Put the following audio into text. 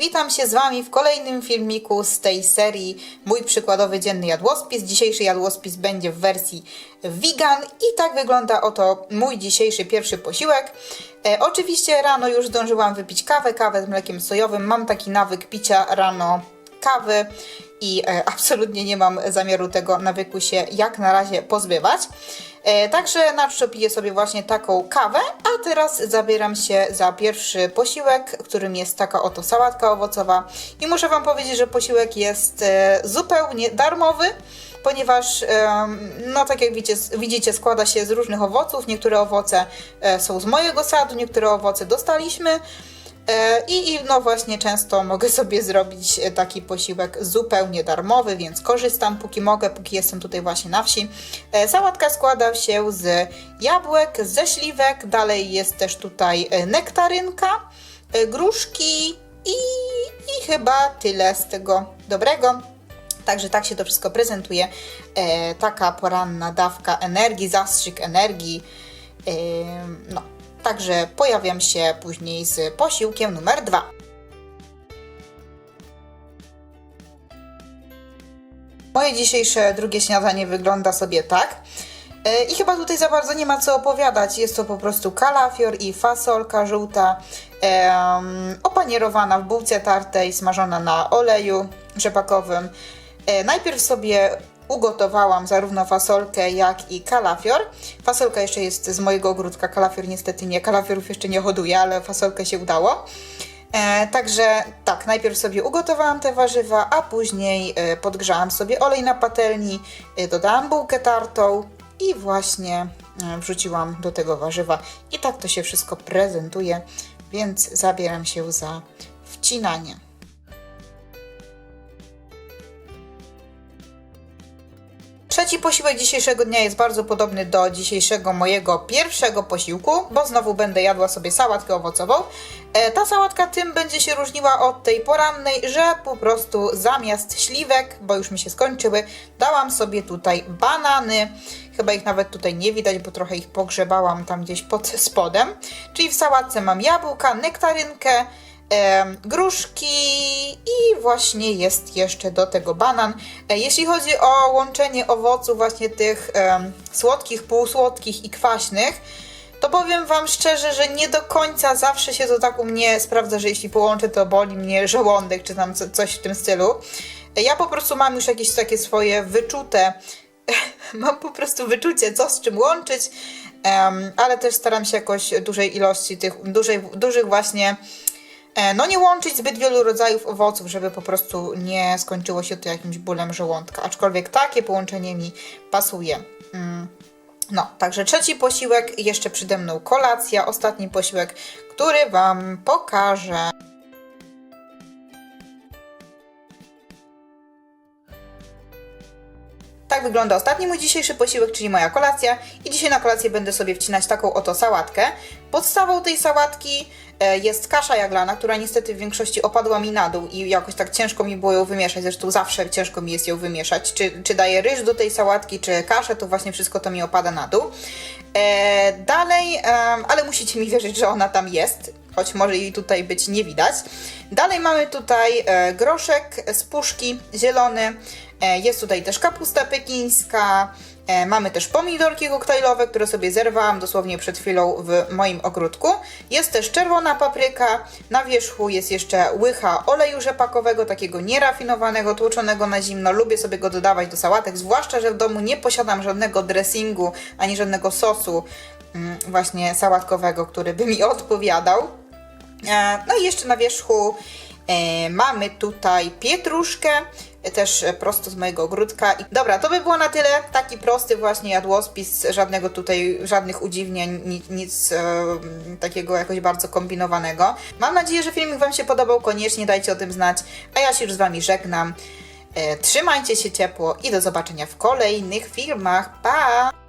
Witam się z Wami w kolejnym filmiku z tej serii Mój przykładowy dzienny jadłospis. Dzisiejszy jadłospis będzie w wersji vegan i tak wygląda oto mój dzisiejszy pierwszy posiłek. E, oczywiście rano już zdążyłam wypić kawę, kawę z mlekiem sojowym. Mam taki nawyk picia rano kawy i e, absolutnie nie mam zamiaru tego nawyku się jak na razie pozbywać. E, także na czczo piję sobie właśnie taką kawę, a teraz zabieram się za pierwszy posiłek, którym jest taka oto sałatka owocowa. I muszę Wam powiedzieć, że posiłek jest e, zupełnie darmowy, ponieważ, no tak jak widzicie, widzicie, składa się z różnych owoców. Niektóre owoce są z mojego sadu, niektóre owoce dostaliśmy. E, I, I no właśnie często mogę sobie zrobić e, taki posiłek zupełnie darmowy, więc korzystam póki mogę, póki jestem tutaj właśnie na wsi. E, Sałatka składa się z jabłek, ze śliwek, dalej jest też tutaj nektarynka, gruszki i, i chyba tyle z tego dobrego. Także tak się to wszystko prezentuje. Taka poranna dawka energii, zastrzyk energii. No, także pojawiam się później z posiłkiem numer dwa. Moje dzisiejsze drugie śniadanie wygląda sobie tak. E, I chyba tutaj za bardzo nie ma co opowiadać. Jest to po prostu kalafior i fasolka żółta, em, opanierowana w bułce tartej, smażona na oleju rzepakowym. E, najpierw sobie ugotowałam zarówno fasolkę, jak i kalafior. Fasolka jeszcze jest z mojego ogródka, kalafior niestety nie, kalafiorów jeszcze nie hoduję, ale fasolkę się udało. E, także tak, najpierw sobie ugotowałam te warzywa, a później e, podgrzałam sobie olej na patelni, e, dodałam bułkę tartą i właśnie e, wrzuciłam do tego warzywa. I tak to się wszystko prezentuje, więc zabieram się za wcinanie. Trzeci posiłek dzisiejszego dnia jest bardzo podobny do dzisiejszego mojego pierwszego posiłku, bo znowu będę jadła sobie sałatkę owocową. E, ta sałatka tym będzie się różniła od tej porannej, że po prostu zamiast śliwek, bo już mi się skończyły, dałam sobie tutaj banany. Chyba ich nawet tutaj nie widać, bo trochę ich pogrzebałam tam gdzieś pod spodem. Czyli w sałatce mam jabłka, nektarynkę, gruszki i właśnie jest jeszcze do tego banan. E, Jeśli chodzi o łączenie owoców, właśnie tych słodkich, półsłodkich i kwaśnych, to powiem Wam szczerze, że nie do końca zawsze się to tak u mnie sprawdza, że jeśli połączę, to boli mnie żołądek, czy tam co- coś w tym stylu. E, Ja po prostu mam już jakieś takie swoje wyczute, mam po prostu wyczucie, co z czym łączyć, ale też staram się jakoś dużej ilości tych, dużej, dużych właśnie No nie łączyć zbyt wielu rodzajów owoców, żeby po prostu nie skończyło się to jakimś bólem żołądka. Aczkolwiek takie połączenie mi pasuje. Mm. No, także trzeci posiłek, jeszcze przede mną kolacja, ostatni posiłek, który Wam pokażę. Tak wygląda ostatni mój dzisiejszy posiłek, czyli moja kolacja. I dzisiaj na kolację będę sobie wcinać taką oto sałatkę. Podstawą tej sałatki e, jest kasza jaglana, która niestety w większości opadła mi na dół i jakoś tak ciężko mi było ją wymieszać. Zresztą zawsze ciężko mi jest ją wymieszać. Czy, czy daję ryż do tej sałatki, czy kaszę, to właśnie wszystko to mi opada na dół. E, dalej, ale musicie mi wierzyć, że ona tam jest choć może jej tutaj być nie widać. Dalej mamy tutaj e, groszek z puszki, zielony. E, jest tutaj też kapusta pekińska. E, mamy też pomidorki koktajlowe, które sobie zerwałam dosłownie przed chwilą w moim ogródku. Jest też czerwona papryka. Na wierzchu jest jeszcze łycha oleju rzepakowego, takiego nierafinowanego, tłoczonego na zimno. Lubię sobie go dodawać do sałatek, zwłaszcza, że w domu nie posiadam żadnego dressingu ani żadnego sosu mm, właśnie sałatkowego, który by mi odpowiadał. E, No i jeszcze na wierzchu e, mamy tutaj pietruszkę, e, też prosto z mojego ogródka. Dobra, to by było na tyle. Taki prosty właśnie jadłospis, żadnego tutaj, żadnych udziwnień, nic, nic takiego jakoś bardzo kombinowanego. Mam nadzieję, że filmik Wam się podobał. Koniecznie dajcie o tym znać. A ja się już z Wami żegnam. Trzymajcie się ciepło i do zobaczenia w kolejnych filmach. Pa!